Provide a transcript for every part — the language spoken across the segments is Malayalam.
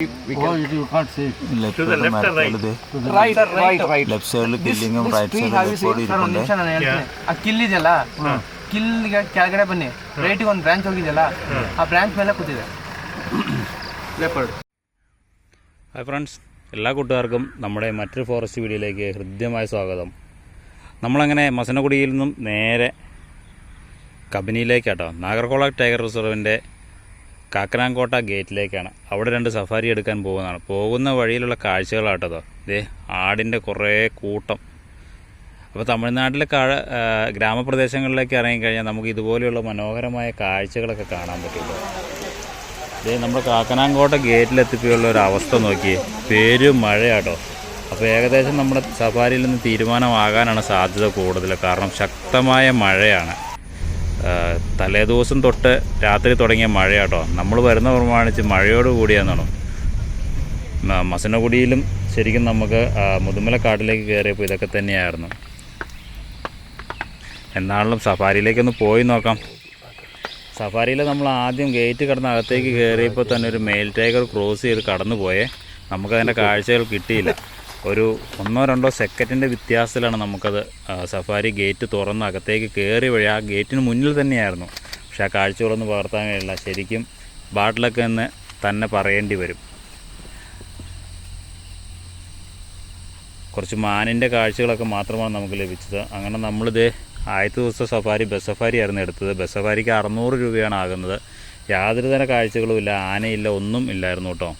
Oh, you can't see. Left To the left or right? Right, right, right. Left side killing This right tree side have you seen? Left sir ಒಂದು ನಿಮಿಷ ನಾನು ಹೇಳ್ತೀನಿ ಆ ಕಿಲ್ ಇದೆಯಲ್ಲ ಕಿಲ್ಗೆ ಕೆಳಗಡೆ ಬನ್ನಿ ರೈಟಿಗೆ ಒಂದು ಬ್ರಾಂಚ್ ಹೋಗಿದೆಯಲ್ಲ ಆ ಬ್ರಾಂಚ್ ಮೇಲೆ ಕೂತಿದೆ ಲೆಪರ್ಡ್ ഹായ് ഫ്രണ്ട്സ് എല്ലാ കൂട്ടുകാർക്കും നമ്മുടെ മറ്റൊരു ഫോറസ്റ്റ് വീഡിയോയിലേക്ക് ഹൃദ്യമായ സ്വാഗതം നമ്മളങ്ങനെ മസനഗുഡിയിൽ നിന്നും നേരെ കബനിയിലേക്കാട്ടോ നാഗർകോള ടൈഗർ റിസർവിൻ്റെ കാക്കനാങ്കോട്ട ഗേറ്റിലേക്കാണ്. അവിടെ രണ്ട് സഫാരി എടുക്കാൻ പോകുന്നതാണ്. പോകുന്ന വഴിയിലുള്ള കാഴ്ചകളാട്ടതോ. ഇതേ ആടിന്റെ കുറേ കൂട്ടം. അപ്പോൾ തമിഴ്നാട്ടിലെ കാഴ ഗ്രാമപ്രദേശങ്ങളിലേക്ക് ഇറങ്ങിക്കഴിഞ്ഞാൽ നമുക്ക് ഇതുപോലെയുള്ള മനോഹരമായ കാഴ്ചകളൊക്കെ കാണാൻ പറ്റില്ല. ഇത് നമ്മുടെ കാക്കനാങ്കോട്ട ഗേറ്റിലെത്തിപ്പോയുള്ള ഒരു അവസ്ഥ നോക്കി. പേരും മഴയാട്ടോ. അപ്പോൾ ഏകദേശം നമ്മുടെ സഫാരിയിൽ നിന്ന് തീരുമാനമാകാനാണ് സാധ്യത കൂടുതൽ. കാരണം ശക്തമായ മഴയാണ്. തലേദിവസം തൊട്ട് രാത്രി തുടങ്ങിയ മഴയാട്ടോ. നമ്മൾ വരുന്ന പ്രമാണിച്ച് മഴയോട് കൂടിയാന്നാണ്. മസനഗുടിയിലും ശരിക്കും നമുക്ക് മുതുമല കാട്ടിലേക്ക് കയറിയപ്പോൾ ഇതൊക്കെ തന്നെയായിരുന്നു. എന്നാലും സഫാരിയിലേക്കൊന്ന് പോയി നോക്കാം. സഫാരിയിൽ നമ്മൾ ആദ്യം ഗേറ്റ് കടന്ന് അകത്തേക്ക് കയറിയപ്പോൾ തന്നെ ഒരു മെയിൽ ടൈഗർ ക്രോസ് ചെയ്ത് കടന്നു പോയേ നമുക്കതിന്റെ കാഴ്ചകൾ കിട്ടിയില്ല. ഒരു ഒന്നോ രണ്ടോ സെക്കൻഡിന്റെ വ്യത്യാസത്തിലാണ് നമുക്കത് സഫാരി ഗേറ്റ് തുറന്ന് അകത്തേക്ക് കയറി വഴി ആ ഗേറ്റിന് മുന്നിൽ തന്നെയായിരുന്നു. പക്ഷെ ആ കാഴ്ചകളൊന്നും പകർത്താൻ കഴിയില്ല. ശരിക്കും ബാട്ടിലൊക്കെ എന്ന് തന്നെ പറയേണ്ടി വരും. കുറച്ച് മാനിന്റെ കാഴ്ചകളൊക്കെ മാത്രമാണ് നമുക്ക് ലഭിച്ചത്. അങ്ങനെ നമ്മളിത് ആദ്യത്തെ ദിവസം സഫാരി ബസ് സഫാരി ആയിരുന്നു എടുത്തത്. ബസ് സഫാരിക്ക് അറുന്നൂറ് രൂപയാണ് ആകുന്നത്. യാതൊരു തര കാഴ്ചകളുമില്ല ആനയില്ല ഒന്നും ഇല്ലായിരുന്നു കേട്ടോ.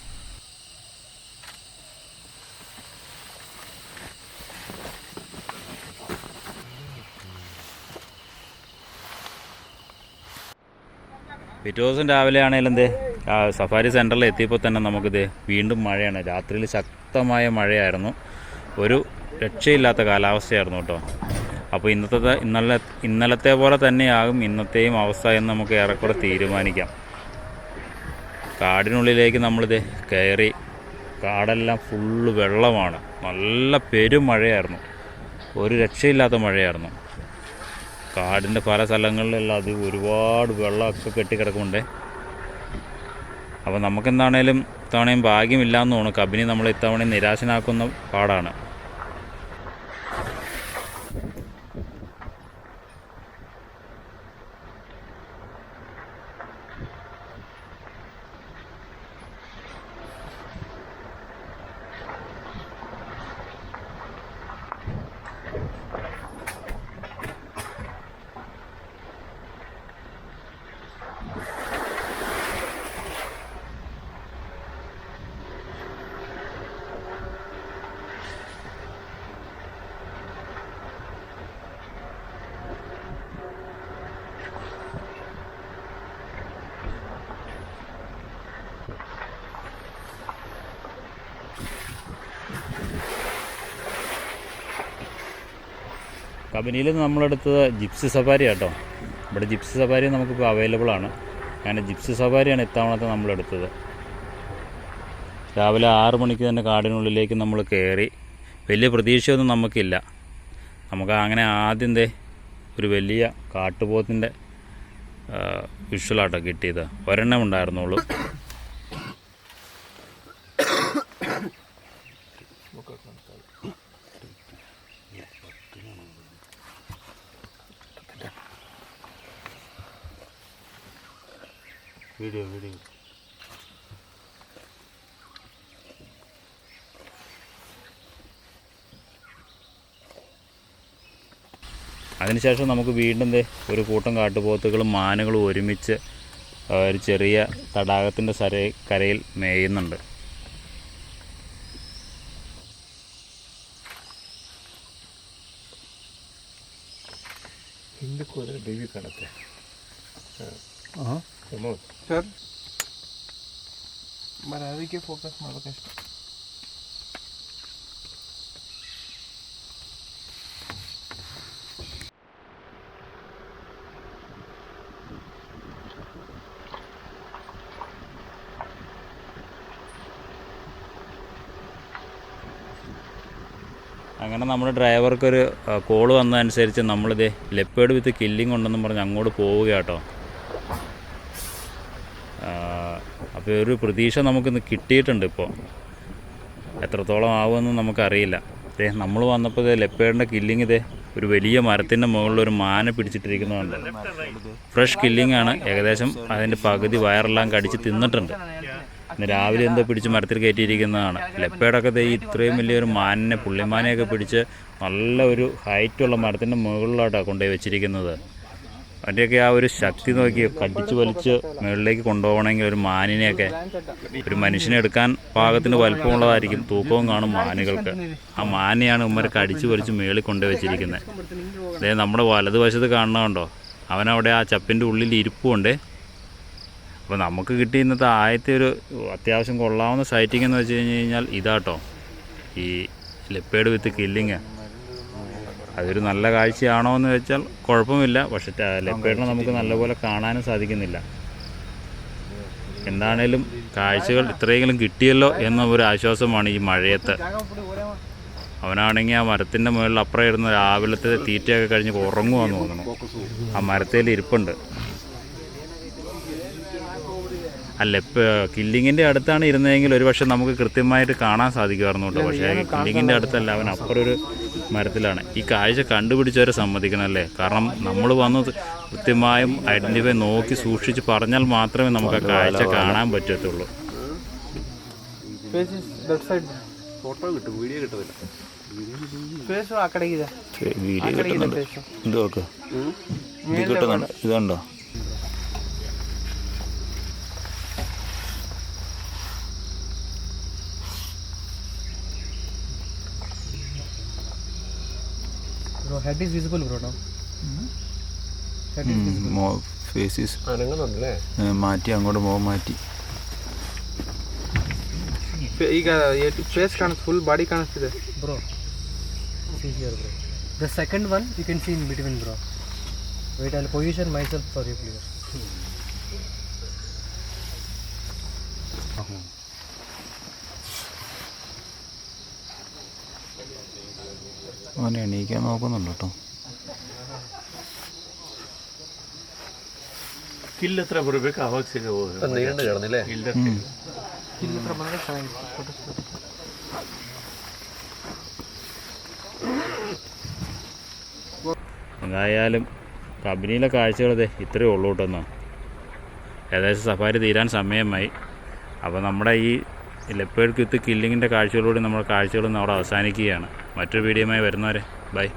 പിറ്റേ ദിവസം രാവിലെ ആണെങ്കിലും എന്തേ? സഫാരി സെന്ററിൽ എത്തിയപ്പോൾ തന്നെ നമുക്കിത് വീണ്ടും മഴയാണ്. രാത്രിയിൽ ശക്തമായ മഴയായിരുന്നു. ഒരു രക്ഷയില്ലാത്ത കാലാവസ്ഥയായിരുന്നു കേട്ടോ. അപ്പോൾ ഇന്നത്തെ ഇന്നലെ ഇന്നലത്തെ പോലെ തന്നെയാകും ഇന്നത്തെയും അവസ്ഥ എന്ന് നമുക്ക് ഏറെക്കുറെ തീരുമാനിക്കാം. കാടിനുള്ളിലേക്ക് നമ്മളിത് കയറി കാടെല്ലാം ഫുള്ള് വെള്ളമാണ്. നല്ല പെരുമഴയായിരുന്നു. ഒരു രക്ഷയില്ലാത്ത മഴയായിരുന്നു. കാടിന്റെ പല സ്ഥലങ്ങളിലെല്ലാം അത് ഒരുപാട് വെള്ളമൊക്കെ കെട്ടിക്കിടക്കുന്നുണ്ട്. അപ്പോൾ നമുക്കെന്താണേലും ഇത്തവണയും ഭാഗ്യമില്ല എന്ന് തോന്നുന്നു. കബിനി നമ്മൾ ഇത്തവണയും നിരാശനാക്കുന്ന പാടാണ്. കബനിയിൽ നമ്മളെടുത്തത് ജിപ്സി സഫാരി കേട്ടോ ഇവിടെ ജിപ്സി സഫാരി നമുക്കിപ്പോൾ അവൈലബിൾ ആണ്. അങ്ങനെ ജിപ്സി സഫാരിയാണ് ഇത്തവണത്തെ നമ്മളെടുത്തത്. രാവിലെ ആറ് മണിക്ക് തന്നെ കാടിനുള്ളിലേക്ക് നമ്മൾ കയറി വലിയ പ്രതീക്ഷയൊന്നും നമുക്കില്ല. നമുക്ക് അങ്ങനെ ആദ്യം ദേ ഒരു വലിയ കാട്ടുപോത്തിന്റെ വിഷ്വലാട്ടോ കിട്ടിയത്. ഒരെണ്ണം ഉണ്ടായിരുന്നുള്ളൂ. വീഡിയോ വീഡിയോ അതിനുശേഷം നമുക്ക് വീണ്ടും ഒരു കൂട്ടം കാട്ടുപോത്തുകളും മാനുകളും ഒരുമിച്ച് ഒരു ചെറിയ തടാകത്തിന്റെ സര കരയിൽ മേയുന്നുണ്ട്. ഹിന്ദുക്കൂടെ ദേവി കണത്തെ ആ. ಪ್ರಮೋದ್ ಸರ್ ಬರೀ ಅದಕ್ಕೆ ಫೋಕಸ್ ಮಾಡ್ಬೇಕಷ್ಟೆ അങ്ങനെ നമ്മുടെ ഡ്രൈവർക്കൊരു കോൾ വന്നതനുസരിച്ച് നമ്മളിത് ലെപ്പേഡ് വിത്ത് കില്ലിംഗ് ഉണ്ടെന്നും പറഞ്ഞ് അങ്ങോട്ട് പോവുക കേട്ടോ ഒരു പ്രതീക്ഷ നമുക്കിന്ന് കിട്ടിയിട്ടുണ്ട് ഇപ്പോൾ എത്രത്തോളം ആവുമെന്ന് നമുക്കറിയില്ല. ദേ നമ്മൾ വന്നപ്പോൾ ഇതേ ലെപ്പേഡിന്റെ കില്ലിങ് ഇതേ ഒരു വലിയ മരത്തിന്റെ മുകളിൽ ഒരു മാന പിടിച്ചിട്ടിരിക്കുന്നതുകൊണ്ട് ഫ്രഷ് കില്ലിംഗ് ആണ്. ഏകദേശം അതിന്റെ പകുതി വയറെല്ലാം കടിച്ച് തിന്നിട്ടുണ്ട്. ഇന്ന് രാവിലെ എന്തോ പിടിച്ച് മരത്തിൽ കയറ്റിയിരിക്കുന്നതാണ്. ലെപ്പേഡൊക്കെ ദേ ഇത്രയും വലിയൊരു മാനിനെ പുള്ളിമാനെയൊക്കെ പിടിച്ച് നല്ല ഒരു ഹൈറ്റുള്ള മരത്തിന്റെ മുകളിലോട്ടാണ് കൊണ്ടുപോയി വെച്ചിരിക്കുന്നത്. അതിന്റെയൊക്കെ ആ ഒരു ശക്തി നോക്കി കടിച്ച് വലിച്ച് മുകളിലേക്ക് കൊണ്ടുപോകണമെങ്കിൽ ഒരു മാനിനെയൊക്കെ ഒരു മനുഷ്യനെ എടുക്കാൻ പാകത്തിന് വലിപ്പമുള്ളതായിരിക്കും തൂക്കവും കാണും മാനുകൾക്ക്. ആ മാനിനെയാണ് ഉമ്മർ അടിച്ചു വലിച്ച് മുകളിൽ കൊണ്ടുവച്ചിരിക്കുന്നത്. അതേ നമ്മുടെ വലതുവശത്ത് കാണണമുണ്ടോ അവനവിടെ ആ ചപ്പിന്റെ ഉള്ളിൽ ഇരിപ്പുണ്ട്. അപ്പോൾ നമുക്ക് കിട്ടിയ ഇന്നത്തെ ആദ്യത്തെ ഒരു അത്യാവശ്യം കൊള്ളാവുന്ന സൈറ്റിംഗ് എന്ന് വെച്ച് കഴിഞ്ഞ് കഴിഞ്ഞാൽ ഇതാട്ടോ. ഈ ലെപ്പേഡ് വിത്ത് കില്ലിങ് അതൊരു നല്ല കാഴ്ചയാണോ എന്ന് വെച്ചാൽ കുഴപ്പമില്ല. പക്ഷെ ലെപ്പേഡിനെ നമുക്ക് നല്ലപോലെ കാണാനും സാധിക്കുന്നില്ല. എന്താണേലും കാഴ്ചകൾ ഇത്രയെങ്കിലും കിട്ടിയല്ലോ എന്ന ഒരു ആശ്വാസമാണ് ഈ മഴയത്ത്. അവനാണെങ്കിൽ ആ മരത്തിന്റെ മുകളിൽ അപ്പുറം ഇരുന്ന് രാവിലത്തെ തീറ്റയൊക്കെ കഴിഞ്ഞ് ഉറങ്ങുവാന്ന് തോന്നുന്നു. ആ മരത്തേൽ ഇരിപ്പുണ്ട്. അല്ല ഇപ്പോൾ കില്ലിങ്ങിന്റെ അടുത്താണ് ഇരുന്നതെങ്കിൽ ഒരുപക്ഷെ നമുക്ക് കൃത്യമായിട്ട് കാണാൻ സാധിക്കുമായിരുന്നു കേട്ടോ. പക്ഷേ കില്ലിങ്ങിന്റെ അടുത്തല്ല അവൻ അപ്പുറം ഒരു മരത്തിലാണ്. ഈ കാഴ്ച കണ്ടുപിടിച്ചവരെ സമ്മതിക്കണം അല്ലേ കാരണം നമ്മൾ വന്ന് കൃത്യമായും ഐഡന്റിഫൈ നോക്കി സൂക്ഷിച്ച് പറഞ്ഞാൽ മാത്രമേ നമുക്ക് ആ കാഴ്ച കാണാൻ പറ്റത്തുള്ളൂ. ഫോട്ടോ കിട്ടും വീഡിയോ കിട്ടത്തില്ല. വീഡിയോ കിട്ടുന്നുണ്ട്. ഇത് കണ്ടോ? ഇത് കിട്ടുന്നുണ്ട് ഇതുണ്ടോ bro head is visible bro ನಾವು ಹೆಡ್ ಇಸ್ ವಿಸಿಬಲ್ ഫേസസ് അനങ്ങുന്നുണ്ടല്ലേ മാറ്റി അങ്ങോട്ട് മുഖം മാറ്റി ಈಗ ಫೇಸ್ ಕಾಣಿಸ್ ಫುಲ್ ಬಾಡಿ ಕಾಣಿಸ್ತಿದೆ bro see here bro the second one you can see in between bro wait ಅಲ್ಲಿ position myself for you clear അവൻ എണീക്കാൻ നോക്കുന്നുണ്ട് കേട്ടോ കില്ല് എത്ര ಬರಬೇಕು ಅವಾಗ ಸಿಗಬಹುದು ನೀರಿನ കിടന്നില്ലേ ಇಲ್ಲಿ ಹತ್ರ ಬಂದರೆ ಚೆನ್ನಾಗಿತ್ತು ಫೋಟೋಸ್ എന്തായാലും കമ്പനിയിലെ കാഴ്ചകളത് ഇത്രയേ ഉള്ളൂ കേട്ടൊന്ന് ഏകദേശം സഫാരി തീരാൻ സമയമായി അപ്പോൾ നമ്മുടെ ഈ ലെപ്പേഡ് വിത്ത് കില്ലിങ്ങിൻ്റെ കാഴ്ചകളോട് നമ്മുടെ കാഴ്ചകളൊന്നും അവിടെ അവസാനിക്കുകയാണ് മറ്റൊരു വീഡിയോയുമായി വരുന്നവരെ. ബൈ.